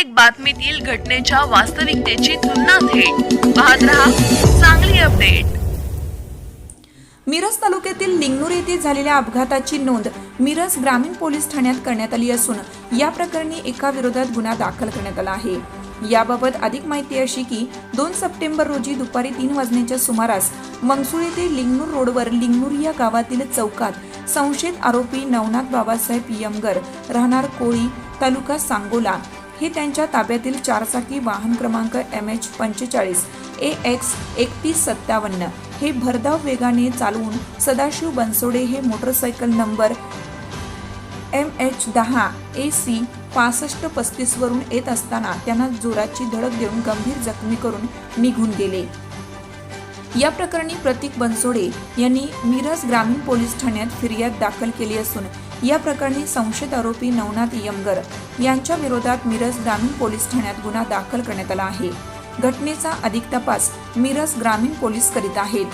प्रत्येक बातमीतील घटनेच्या वास्तविकतेची तुलना थेट. पाहत रहा चांगली अपडेट. मिरज तालुक्यातील लिंगनूर येथे झालेल्या अपघाताची नोंद मिरज ग्रामीण पोलीस ठाण्यात करण्यात आली असून या प्रकरणी एका विरोधात गुन्हा दाखल करण्यात आला आहे. याबाबत अधिक माहिती अशी की दोन सप्टेंबर रोजी दुपारी तीन वाजण्याच्या सुमारास मंगसूळ येथे लिंगनूर रोडवर लिंगनूर या गावातील चौकात संशयित आरोपी नवनाथ बाबासाहेब यमगर राहणार कोळी तालुका सांगोला हे त्यांच्या ताब्यातील चारचाकी वाहन क्रमांक एम एच पंचेचाळीस ए एक्स एकतीस सत्तावन्न हे भरधाव वेगाने चालवून सदाशिव बनसोडे हे मोटरसायकल नंबर एम एच दहा ए सी पासष्ट पस्तीसवरून येत असताना त्यांना जोराची धडक देऊन गंभीर जखमी करून निघून गेले. या प्रकरणी प्रतीक बनसोडे यांनी मिरज ग्रामीण पोलीस ठाण्यात फिर्याद दाखल केली असून या प्रकरणी संशयित आरोपी नवनाथ यमगर यांच्या विरोधात मिरज ग्रामीण पोलीस ठाण्यात गुन्हा दाखल करण्यात आला आहे. घटनेचा अधिक तपास मिरज ग्रामीण पोलीस करीत आहेत.